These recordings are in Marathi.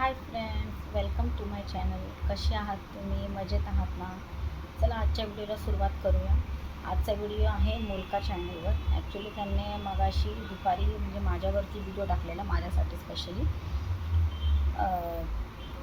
Hi friends welcome to my channel कसे आहात तुम्ही? मजेत आहात ना? चला आजच्या व्हिडिओला सुरुवात करूया. आजचा व्हिडिओ आहे मुलका चॅनलवर ॲक्च्युली त्यांनी मगाशी दुपारी म्हणजे माझ्यावरती व्हिडिओ टाकलेला माझ्यासाठी स्पेशली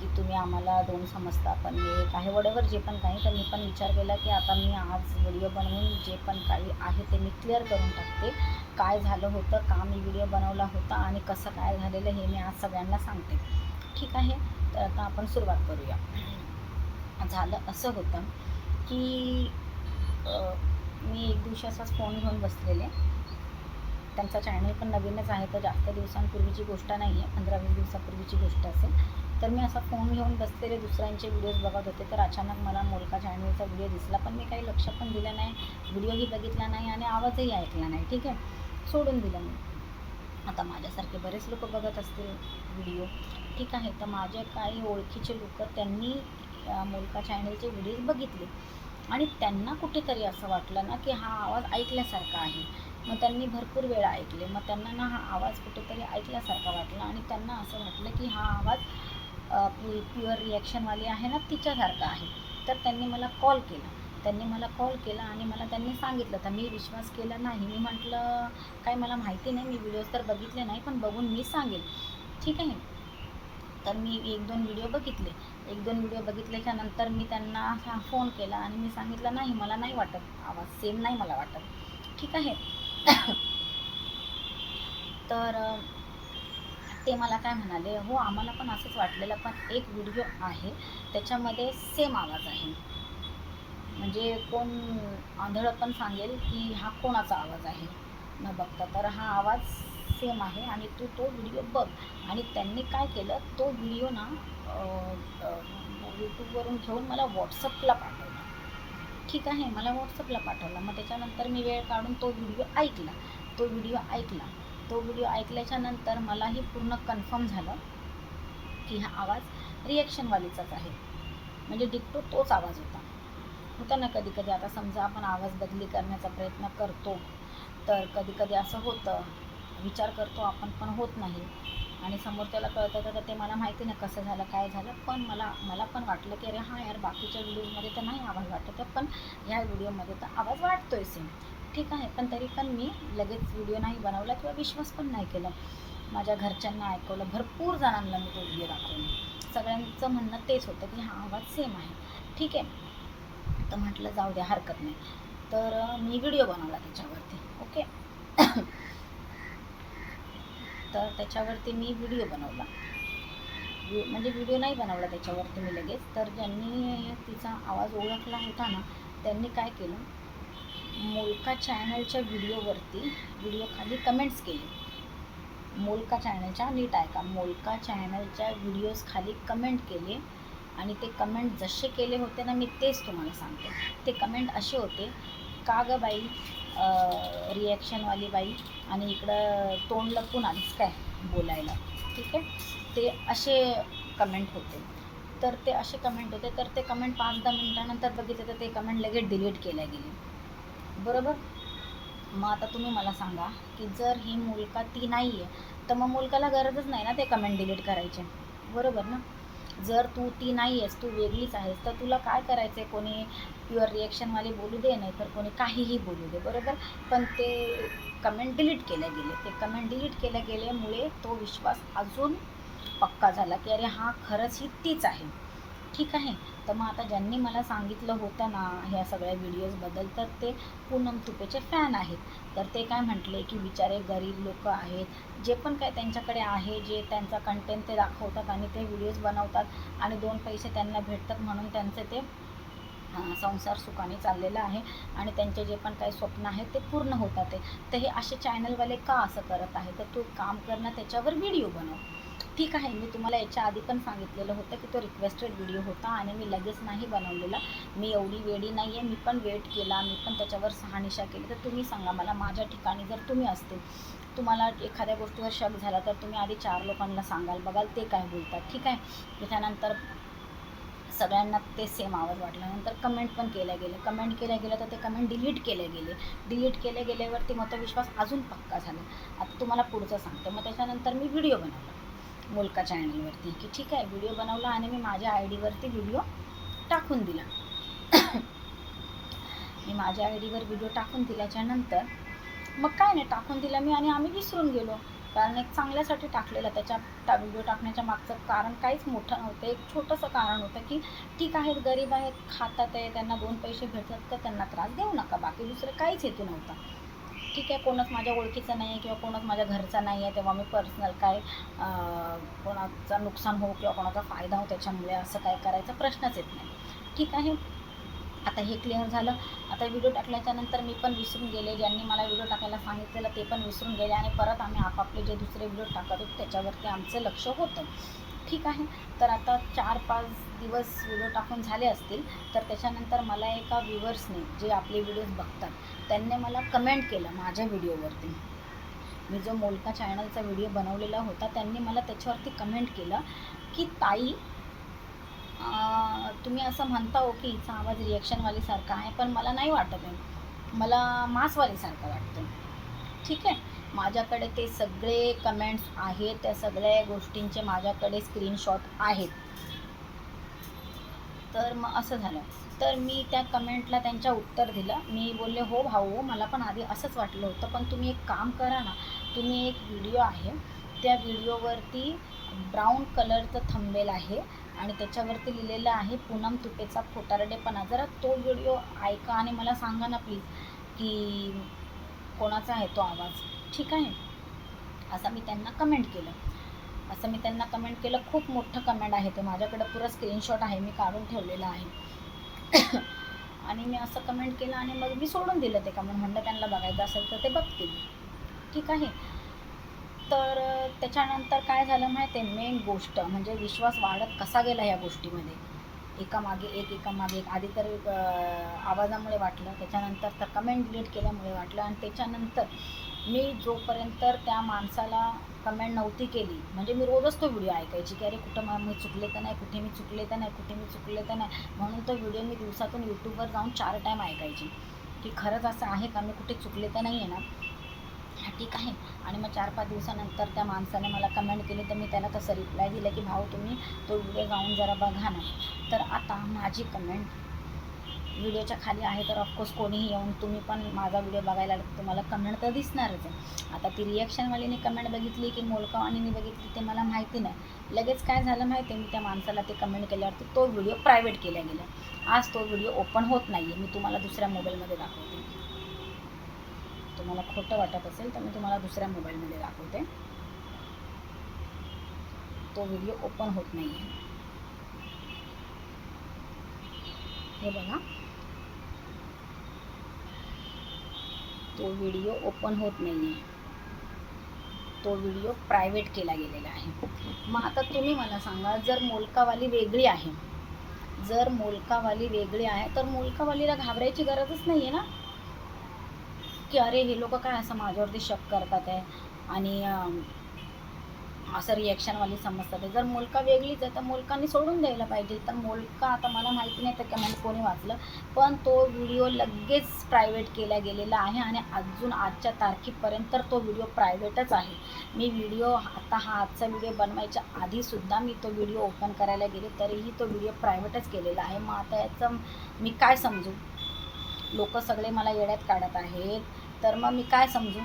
की तुम्ही आम्हाला दोन समजता पण मी एक आहे वडेवर जे पण काही. तर मी पण विचार केला की आता मी आज व्हिडिओ बनवून जे पण काही आहे ते मी क्लिअर करून टाकते. काय झालं होतं का मी व्हिडिओ बनवला होता आणि कसं काय झालेलं हे मी आज सगळ्यांना सांगते. ठीक आहे. तर आता आपण सुरुवात करूया. झालं असं होतं की मी एक दिवशी असाच फोन घेऊन बसलेले. त्यांचा चॅनल पण नवीनच आहे तर जास्त दिवसांपूर्वीची गोष्ट नाही आहे पंधरा वीस दिवसापूर्वीची गोष्ट असेल तर मी असा फोन घेऊन बसलेले दुसऱ्यांचे व्हिडिओज बघत होते. तर अचानक मला मोलका चॅनलचा व्हिडिओ दिसला पण मी काही लक्ष पण दिलं नाही. व्हिडिओही बघितला नाही आणि आवाजही ऐकला नाही ठीक आहे? सोडून दिलं मी. आता माझ्यासारखे बरेच लोक बघत असतील व्हिडिओ ठीक आहे तर माझे काही ओळखीचे लोक त्यांनी मुलका चॅनलचे व्हिडिओज बघितले. आणि त्यांना कुठेतरी असं वाटलं ना की हा आवाज ऐकल्यासारखा आहे. मग त्यांनी भरपूर वेळा ऐकले. मग त्यांना ना हा आवाज कुठेतरी ऐकल्यासारखा वाटला आणि त्यांना असं वाटलं की हा आवाज प्युअर रिॲक्शनवाली आहे ना तिच्यासारखा आहे. तर त्यांनी मला कॉल केला. त्यांनी मला कॉल केला आणि मला त्यांनी सांगितलं. तर मी विश्वास केला नाही. मी म्हटलं काय मला माहिती नाही. मी व्हिडिओज तर बघितले नाही पण बघून मी सांगेल. ठीक आहे. तर मी एक दोन व्हिडिओ बघितले. एक दोन व्हिडिओ बघितल्याच्या नंतर मी त्यांना हा फोन केला आणि मी सांगितलं नाही मला नाही वाटत. आवाज सेम नाही मला वाटत. ठीक आहे. तर ते मला काय म्हणाले हो आम्हाला पण असंच वाटलेलं पण एक व्हिडिओ आहे. त्याच्यामध्ये सेम आवाज आहे. म्हणजे कोण आंधळ पण सांगेल की हा कोणाचा आवाज आहे? न बघता. तर हा आवाज सेम आहे आणि तू तो व्हिडिओ बघ. आणि त्यांनी काय केलं? तो व्हिडिओ ना यूट्यूबवरून घेऊन मला व्हॉट्सअपला पाठवला. ठीक आहे? मला व्हॉट्सअपला पाठवला. मग त्याच्यानंतर मी वेळ काढून तो व्हिडिओ ऐकला. तो व्हिडिओ ऐकला. तो व्हिडिओ ऐकल्याच्या नंतर मलाही पूर्ण कन्फर्म झालं की हा आवाज रिॲक्शनवालीचाच आहे. म्हणजे डिक्टो तोच आवाज होता. होतं ना कधी कधी आता समजा आपण आवाज बदली करण्याचा प्रयत्न करतो तर कधी कधी असं होतं. विचार करतो आपण पण होत नाही. आणि समोर त्याला कळतं तर ते मला माहिती नाही कसं झालं काय झालं. पण मला मला पण वाटलं की अरे हां यार बाकीच्या व्हिडिओमध्ये तर नाही आवाज वाटत आहे पण ह्या व्हिडिओमध्ये तर आवाज वाटतो आहे सेम ठीक आहे पण तरी पण मी लगेच व्हिडिओ नाही बनवला किंवा विश्वास पण नाही केला. माझ्या घरच्यांना ऐकवलं भरपूर जणांना मी तो व्हिडिओ दाखवला. सगळ्यांचं म्हणणं तेच होतं की हा आवाज सेम आहे. ठीक आहे तर म्हटलं जाऊ द्या हरकत नाही. तर मी व्हिडिओ बनवला त्याच्यावरती ओके तर त्याच्यावरती मी व्हिडिओ बनवला. म्हणजे व्हिडिओ नाही बनवला त्याच्यावरती मी लगेच. तर ज्यांनी तिचा आवाज ओळखला होता ना त्यांनी काय केलं? मोलका चॅनलच्या व्हिडिओवरती व्हिडिओ खाली कमेंट्स केले. मोलका चॅनलच्या नीट आहे का मोलका चॅनलच्या व्हिडिओज खाली कमेंट केले. आणि ते कमेंट जसे केले होते ना मी तेच तुम्हाला सांगते. ते कमेंट असे होते का गं बाई रिॲक्शनवाली बाई आणि इकडं तोंड लपून आलीच काय बोलायला? ठीक आहे? ते असे कमेंट होते. तर ते असे कमेंट होते. तर ते कमेंट पाच दहा मिनटानंतर बघितले तर ते कमेंट लगेच डिलीट केल्या गेले. बरोबर? मग आता तुम्ही मला सांगा की जर ही मुलगा ती नाही आहे तर मग मुलगाला गरजच नाही ना ते कमेंट डिलीट करायचे? बरोबर ना? जर तू ती नाही आहेस तू वेगळीच आहेस तर तुला काय करायचं आहे कोणी प्युअर रिॲक्शनवाले बोलू दे नाही तर कोणी काहीही बोलू दे बरोबर? पण ते कमेंट डिलीट केल्या गेले. ते कमेंट डिलीट केल्या गेल्यामुळे तो विश्वास अजून पक्का झाला की अरे हा खरंच ही तीच आहे. ठीक आहे? तर मग आता ज्यांनी मला सांगितलं होतं ना ह्या सगळ्या व्हिडिओजबद्दल तर ते पूनम तुपेचे फॅन आहेत. तर ते काय म्हटले की बिचारे गरीब लोक आहेत. जे पण काय त्यांच्याकडे आहे जे त्यांचा कंटेंट ते दाखवतात आणि ते व्हिडिओज बनवतात आणि दोन पैसे त्यांना भेटतात म्हणून त्यांचे ते संसार सुखाने चाललेला आहे आणि त्यांचे जे पण काही स्वप्न आहेत ते पूर्ण होतात आहे. तर हे असे चॅनलवाले का असं करत आहे तर तू काम करणं त्याच्यावर व्हिडिओ बनव. ठीक आहे मी तुम्हाला याच्या आधी पण सांगितलेलं होतं की तो रिक्वेस्टेड व्हिडिओ होता आणि मी लगेच नाही बनवलेला. मी एवढी वेडी नाही आहे मी पण वेट केला मी पण त्याच्यावर सहानिशा केली. तर तुम्ही सांगा मला माझ्या ठिकाणी जर तुम्ही असते तुम्हाला एखाद्या गोष्टीवर शक झाला तर तुम्ही आधी चार लोकांना सांगाल बघाल ते काय बोलतात ठीक आहे? त्याच्यानंतर सगळ्यांना ते सेम आवाज वाटला. नंतर कमेंट पण केल्या गेलं कमेंट केल्या गेलं तर ते कमेंट डिलीट केले गेले. डिलीट केले गेल्यावरती मग तो विश्वास अजून पक्का झाला. आता तुम्हाला पुढचं सांगते. मग त्याच्यानंतर मी व्हिडिओ बनवला. मुलका चॅनलवरती की ठीक आहे व्हिडिओ बनवला आणि मी माझ्या आय डीवरती व्हिडिओ टाकून दिला. मी माझ्या आय डीवर व्हिडिओ टाकून दिल्याच्यानंतर मग काय नाही टाकून दिला मी आणि आम्ही विसरून गेलो. कारण एक चांगल्यासाठी टाकलेला त्याच्या टा व्हिडिओ टाकण्याच्या मागचं कारण काहीच मोठं नव्हतं. एक छोटंसं कारण होतं की ठीक आहेत गरीब आहेत खातात आहे त्यांना दोन पैसे भेटतात तर त्यांना त्रास देऊ नका बाकी दुसरं काहीच हेतू नव्हता. ठीक आहे कोणच माझ्या ओळखीचं नाही आहे किंवा कोणच माझ्या घरचा नाही आहे तेव्हा मी पर्सनल काय कोणाचा कोणाचं नुकसान हो किंवा कोणाचा फायदा हो त्याच्यामुळे असं काय करायचा प्रश्नच येत नाही. ठीक आहे. आता हे क्लिअर झालं. आता व्हिडिओ टाकल्याच्या नंतर मी पण विसरून गेले. ज्यांनी मला व्हिडिओ टाकायला सांगितलेलं ते पण विसरून गेले आणि परत आम्ही आपापले जे दुसरे व्हिडिओ टाकत होतो त्याच्यावरती आमचं लक्ष होतं. ठीक आहे. तर आता चार पाच दिवस व्हिडिओ टाकून झाले असतील तर त्याच्यानंतर मला एका व्ह्युअर्सने जे आपले व्हिडिओज बघतात त्यांनी मला कमेंट केलं माझ्या व्हिडिओवरती मी जो मोलका चॅनलचा व्हिडिओ बनवलेला होता त्यांनी मला त्याच्यावरती कमेंट केलं की ताई तुम्ही असं म्हणता हो की हिचा आवाज रिॲक्शनवालीसारखा आहे पण मला नाही वाटत आहे. मला मासवालीसारखं वाटतं ठीक आहे? माझ्याकडे ते सगळे कमेंट्स आहेत. त्या सगळ्या गोष्टींचे माझ्याकडे स्क्रीनशॉट आहेत. तर मग असं झालं. तर मी त्या कमेंटला त्यांच्या उत्तर दिलं. मी बोलले हो भाऊ मला पण आधी असंच वाटलं होतं पण तुम्ही एक काम करा ना. तुम्ही एक व्हिडिओ आहे. त्या व्हिडिओवरती ब्राऊन कलरचं थंबेल आहे आणि त्याच्यावरती लिहिलेलं आहे पूनम तुपेचा फोटारडेपणा जरा तो व्हिडिओ ऐका आणि मला सांगा ना प्लीज की कोणाचा आहे तो आवाज? ठीक आहे? असं मी त्यांना कमेंट केलं. असं मी त्यांना कमेंट केलं. खूप मोठं कमेंट आहे ते. माझ्याकडं पुरं स्क्रीनशॉट आहे. मी काढून ठेवलेलं आहे. आणि मी असं कमेंट केलं आणि मग मी सोडून दिलं ते कमेंट म्हणलं त्यांना बघायचं असेल तर ते बघतील. ठीक आहे? तर त्याच्यानंतर काय झालं माहिती आहे मेन गोष्ट म्हणजे विश्वास वाढत कसा गेला ह्या गोष्टीमध्ये? एकामागे एक एकामागे एक. आधी तर आवाजामुळे वाटलं. त्याच्यानंतर तर कमेंट डिलीट केल्यामुळे वाटलं. आणि त्याच्यानंतर मी जोपर्यंत त्या माणसाला कमेंट नव्हती केली म्हणजे मी रोजच तो व्हिडिओ ऐकायची की अरे कुठं मी चुकले तर नाही कुठे मी चुकले तर नाही कुठे मी चुकले तर नाही. म्हणून तो व्हिडिओ मी दिवसातून यूट्यूबवर जाऊन चार टाईम ऐकायची. की खरंच असं आहे का? मी कुठे चुकले तर नाही आहे ना? हा ठीक आहे. आणि मग चार पाच दिवसानंतर त्या माणसाने मला कमेंट केली तर मी त्याला तसं रिप्लाय दिलं की भाऊ तुम्ही तो व्हिडिओ जाऊन जरा बघा ना. तर आता माझी कमेंट व्हिडिओच्या खाली आहे तर ऑफकोर्स कोणीही येऊन तुम्ही पण माझा व्हिडिओ बघायला तुम्हाला कमेंट तर दिसणारच आहे. आता ती रिॲक्शनवालीने कमेंट बघितली की मोलकावानीने बघितली ते मला माहिती नाही. लगेच काय झालं माहिती आहे? मी त्या माणसाला ते कमेंट केल्यावरती तो व्हिडिओ प्रायव्हेट केला गेला. आज तो व्हिडिओ ओपन होत नाही आहे मी तुम्हाला दुसऱ्या मोबाईलमध्ये दाखवते. तुम्हाला खोटं वाटत असेल तर मी तुम्हाला दुसऱ्या मोबाईलमध्ये दाखवते. तो व्हिडिओ ओपन होत नाही आहे हे बघा. तो व्हिडिओ ओपन होत नाही आहे तो व्हिडिओ प्रायव्हेट केला गेलेला आहे. मग आता तुम्ही मला सांगा जर मोलकावाली वेगळी आहे जर मोलकावाली वेगळी आहे तर मोलकावालीला घाबरायची गरजच नाही आहे ना? की अरे हे लोक काय असं माझ्यावरती शक करतात आहे? आणि असं रिॲक्शनवाली समजतात जर मुलका वेगळीच आहे तर मुलकांनी सोडून द्यायला पाहिजे. तर मुलका आता मला माहिती नाही तर कमेंट कोणी वाचलं. पण तो व्हिडिओ लगेच प्रायव्हेट केला गेलेला आहे आणि अजून आजच्या तारखेपर्यंत तर तो व्हिडिओ प्रायव्हेटच आहे. मी व्हिडिओ आता हा आजचा व्हिडिओ बनवायच्या आधीसुद्धा मी तो व्हिडिओ ओपन करायला गेले तरीही तो व्हिडिओ प्रायव्हेटच केलेला आहे. मग आता याचं मी काय समजू? लोक सगळे मला येड्यात काढत आहेत. तर मग मी काय समजू?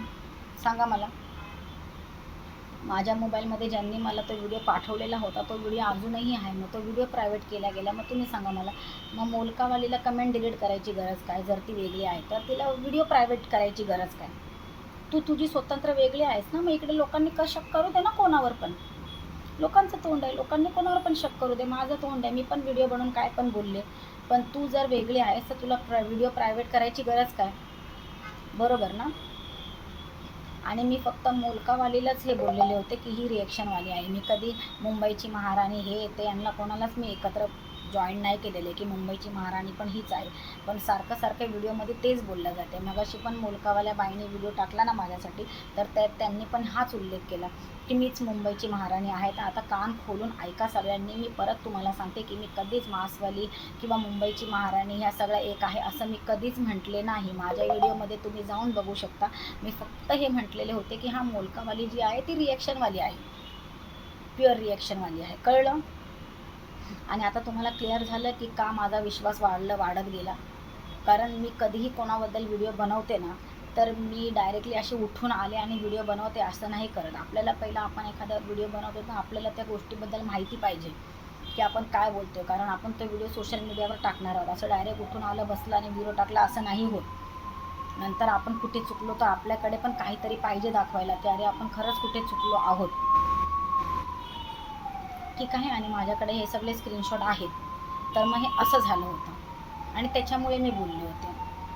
सांगा मला. माझ्या मोबाईलमध्ये ज्यांनी मला तो व्हिडिओ पाठवलेला होता तो व्हिडिओ अजूनही आहे. मग तो व्हिडिओ प्रायव्हेट केला गेला. मग तुम्ही सांगा मला मग मोलकावालीला कमेंट डिलीट करायची गरज काय? जर ती वेगळी आहे तर तिला व्हिडिओ प्रायव्हेट करायची गरज काय? तू तुझी स्वतंत्र वेगळी आहेस ना? मग इकडे लोकांनी का शक करू दे ना कोणावर पण? लोकांचं तोंड आहे. लोकांनी कोणावर पण शक करू दे. माझं तोंड आहे. मी पण व्हिडिओ बनवून काय पण बोलले. पण तू जर वेगळी आहेस तर तुला प्र व्हिडिओ प्रायव्हेट करायची गरज काय? बरोबर ना? आणि मी फक्त मुलकावालीलाच हे बोललेले होते की ही रिॲक्शनवाली आहे. मी कधी मुंबईची महाराणी हे ते यांना कोणालाच मी एकत्र जॉईन नाही केलेले की मुंबईची महाराणी पण हीच आहे. पण सारखं सारखं व्हिडिओमध्ये तेच बोललं जाते. मगाशी पण मोलकावाल्या बाईने व्हिडिओ टाकला ना माझ्यासाठी तर त्यात त्यांनी पण हाच उल्लेख केला की मीच मुंबईची महाराणी आहे तर आता कान खोलून ऐका सगळ्यांनी मी परत तुम्हाला सांगते की मी कधीच मासवाली किंवा मुंबईची महाराणी ह्या सगळ्या एक आहे असं मी कधीच म्हटले नाही. माझ्या व्हिडिओमध्ये तुम्ही जाऊन बघू शकता. मी फक्त हे म्हटलेले होते की हा मोलकावाली जी आहे ती रिॲक्शनवाली आहे. प्युअर रिॲक्शनवाली आहे. कळलं? आणि आता तुम्हाला क्लिअर झालं की का माझा विश्वास वाढलं वाढत गेला. कारण मी कधीही कोणाबद्दल व्हिडिओ बनवते ना तर मी डायरेक्टली असे उठून आले आणि व्हिडिओ बनवते असं नाही करत. आपल्याला पहिला आपण एखादा व्हिडिओ बनवतो तर आपल्याला त्या गोष्टीबद्दल माहिती पाहिजे की आपण काय बोलतो कारण आपण तो व्हिडिओ सोशल मीडियावर टाकणार आहोत. असं डायरेक्ट उठून आलं बसलं आणि व्हिडिओ टाकला असं नाही होत. नंतर आपण कुठे चुकलो तर आपल्याकडे पण काहीतरी पाहिजे दाखवायला. की अरे आपण खरंच कुठे चुकलो आहोत. ठीक आहे आणि माझ्याकडे हे सगळे स्क्रीनशॉट आहेत. तर मग हे असं झालं होतं. आणि त्याच्यामुळे मी बोलले होते.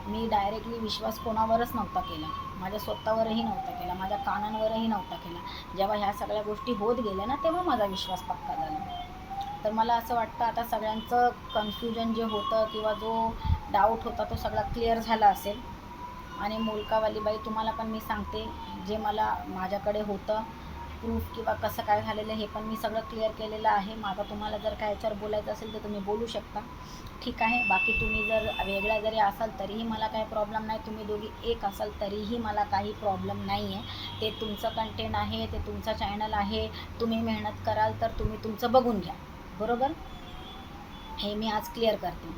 मी डायरेक्टली विश्वास कोणावरच नव्हता केला. माझ्या स्वतःवरही नव्हता केला. माझ्या कानांवरही नव्हता केला. जेव्हा ह्या सगळ्या गोष्टी होत गेल्या ना तेव्हा माझा विश्वास पक्का झाला. तर मला असं वाटतं आता सगळ्यांचं कन्फ्युजन जे होतं किंवा जो डाऊट होता तो सगळा क्लिअर झाला असेल. आणि मुलकावाली बाई तुम्हाला पण मी सांगते जे मला माझ्याकडे होतं प्रूफ किंवा कसं काय झालेलं हे पण मी सगळं क्लिअर केलेलं आहे. माझा तुम्हाला जर काय याच्यावर बोलायचं असेल तर तुम्ही बोलू शकता. ठीक आहे? बाकी तुम्ही जर वेगळ्या जरी असाल तरीही मला काही प्रॉब्लेम नाही. तुम्ही दोघी एक असाल तरीही मला काही प्रॉब्लेम नाही आहे ते तुमचं कंटेंट आहे ते तुमचं चॅनल आहे. तुम्ही मेहनत कराल तर तुम्ही तुमचं बघून घ्या. बरोबर? हे मी आज क्लिअर करते.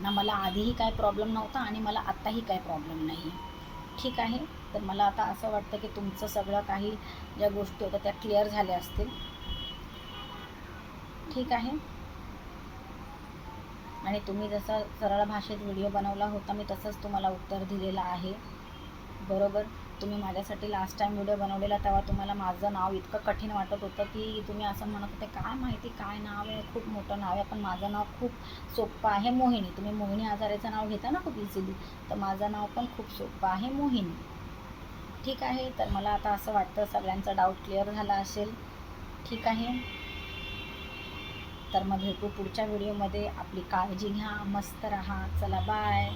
ना मला आधीही काय प्रॉब्लेम नव्हता आणि मला आत्ताही काय प्रॉब्लेम नाही आहे ठीक आहे. तर मला आता असं वाटतं की तुमचं सगळं काही ज्या गोष्टी होत्या त्या क्लिअर झाल्या असतील. ठीक आहे. आणि तुम्ही जसा सरळ भाषेत व्हिडिओ बनवला होता मी तसंच तुम्हाला उत्तर दिलेलं आहे. बरोबर? तुम्ही माझ्यासाठी लास्ट टाईम व्हिडिओ बनवलेला तेव्हा तुम्हाला माझं नाव इतकं कठीण वाटत होतं की तुम्ही असं म्हणत होते काय माहिती काय नाव आहे? खूप मोठं नाव आहे पण माझं नाव खूप सोपं आहे मोहिनी. तुम्ही मोहिनी आजारेचं नाव घेता ना खूप इझिली तर माझं नाव पण खूप सोपं आहे मोहिनी. ठीक आहे तर मला आता असं वाटतं सगळ्यांचा डाऊट क्लिअर झाला असेल. ठीक आहे. तर मग भेटू पुढच्या व्हिडिओमध्ये आपली काळजी घ्या मस्त राहा. चला बाय